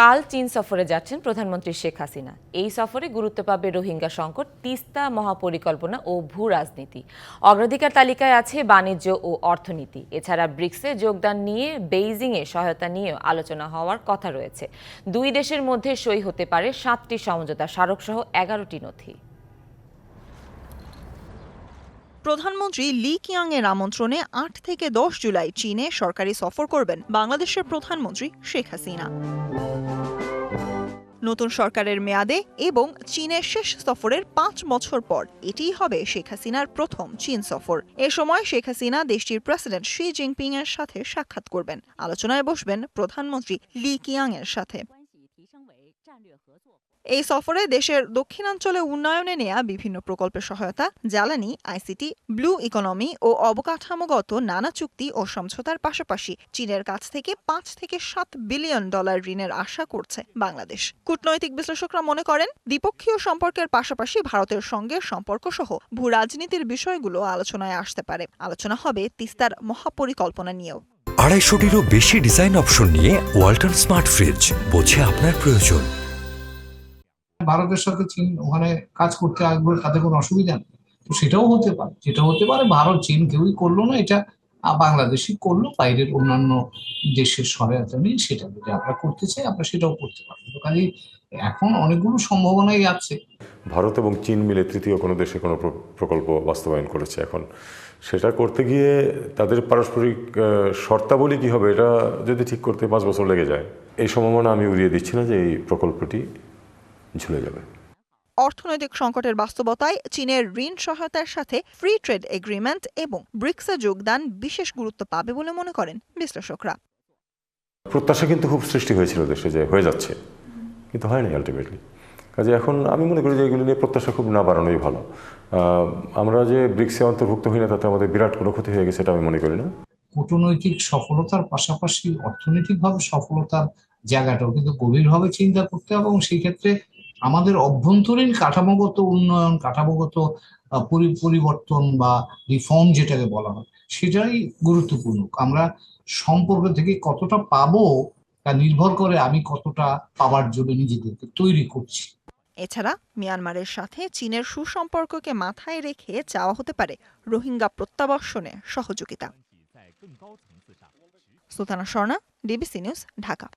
কাল চীন সফরে যাচ্ছেন প্রধানমন্ত্রী শেখ হাসিনা। এই সফরে গুরুত্ব পাবে রোহিঙ্গা সংকট, তিস্তা মহাপরিকল্পনা ও ভূ রাজনীতি। অগ্রাধিকার তালিকায় আছে বাণিজ্য ও অর্থনীতি। এছাড়া ব্রিক্সে যোগদান নিয়ে বেইজিংয়ে সহায়তা নিয়েও আলোচনা হওয়ার কথা রয়েছে। দুই দেশের মধ্যে সই হতে পারে সাতটি সমঝোতা স্মারকসহ এগারোটি নথি। প্রধানমন্ত্রী লি কিয়াং এর আমন্ত্রণে আট থেকে দশ জুলাই চীনে সরকারি সফর করবেন বাংলাদেশের প্রধানমন্ত্রী শেখ হাসিনা। নতুন সরকারের মেয়াদে এবং চীনের শেষ সফরের পাঁচ বছর পর এটিই হবে শেখ হাসিনার প্রথম চীন সফর। এ সময় শেখ হাসিনা দেশটির প্রেসিডেন্ট শি জিনপিং এর সাথে সাক্ষাৎ করবেন। আলোচনায় বসবেন প্রধানমন্ত্রী লি কিয়াং এর সাথে। এই সফরে দেশের দক্ষিণাঞ্চলে উন্নয়নে নেয়া বিভিন্ন প্রকল্পের সহায়তা, জ্বালানি, আইসিটি, ব্লু ইকোনমি ও অবকাঠামোগত নানা চুক্তি ও সমঝোতার পাশাপাশি চীনের কাছ থেকে পাঁচ থেকে সাত বিলিয়ন ডলার ঋণের আশা করছে বাংলাদেশ। কূটনৈতিক বিশ্লেষকরা মনে করেন, দ্বিপক্ষীয় সম্পর্কের পাশাপাশি ভারতের সঙ্গে সম্পর্ক সহ ভূ রাজনীতির বিষয়গুলো আলোচনায় আসতে পারে। আলোচনা হবে তিস্তার মহাপরিকল্পনা নিয়েও। আড়াইশোটিরও বেশি ডিজাইন অপশন নিয়ে ওয়াল্টন স্মার্ট ফ্রিজ বোঝে আপনার প্রয়োজন। ভারতের সাথে চীন ওখানে কাজ করতে আসবে, তাতে কোনো অসুবিধা নেই। তো সেটাও হতে পারে, যেটা হতে পারে ভারত, চীন কেউই করল না, এটা আহ, বাংলাদেশই করল বাইরের অন্যান্য দেশের সহায়তা নিয়ে সেটা যদি আমরা করতে চাই আমরা সেটাও করতে পারব। কাজে এখন অনেকগুলো সম্ভাবনাই আছে। ভারত এবং চীন মিলে তৃতীয় কোনো দেশে কোনো প্র- প্রকল্প বাস্তবায়ন করেছে এখন। সেটা করতে গিয়ে তাদের পারস্পরিক শর্তাবলী কী হবে এটা যদি ঠিক করতে পাঁচ বছর লেগে যায় এই সম্ভাবনা আমি উড়িয়ে দিচ্ছি না যে এই প্রকল্পটি ঝুলে যাবে। অর্থনৈতিক সংকটের বাস্তবতায় চীনের ঋণ সহায়তার সাথে ফ্রি ট্রেড এগ্রিমেন্ট এবং ব্রিক্সে যোগদান বিশেষ গুরুত্ব পাবে বলে মনে করেন বিশ্লেষকরা। প্রত্যাশা কিন্তু খুব সৃষ্টি হয়েছিল দেশে যে হয়ে যাচ্ছে কিন্তু হয়নি আলটিমেটলি কাজে এখন আমি মনে করি যে এগুলো নিয়ে প্রত্যাশা খুব না বাড়ানোই ভালো। আমরা যে ব্রিক্সে অন্তর্ভুক্ত হই না তাতে আমাদের বিরাট কোনো ক্ষতি হয়ে গেছে এটা আমি মনে করি না। কূটনৈতিক সফলতার পাশাপাশি অর্থনৈতিকভাবে সফলতার জায়গাটাও কিন্তু গভীরভাবে চিন্তা করতে হবে এবং সেই ক্ষেত্রে আমাদের অভ্যন্তরীণ কাঠামোগত উন্নয়ন কাঠামোগত পরিবর্তন বা রিফর্ম যেটাকে বলা হয় সেটাই গুরুত্বপূর্ণ আমরা সম্পর্ক থেকে কতটা পাবো তা নির্ভর করে আমি কতটা পাওয়ার জন্য নিজেদেরকে তৈরি করছি এছাড়া মিয়ানমারের সাথে চীনের সুসম্পর্ককে মাথায় রেখে চাওয়া হতে পারে রোহিঙ্গা প্রত্যাবাসনে সহযোগিতা সুলতানা স্বর্ণা ডিবিসি নিউজ ঢাকা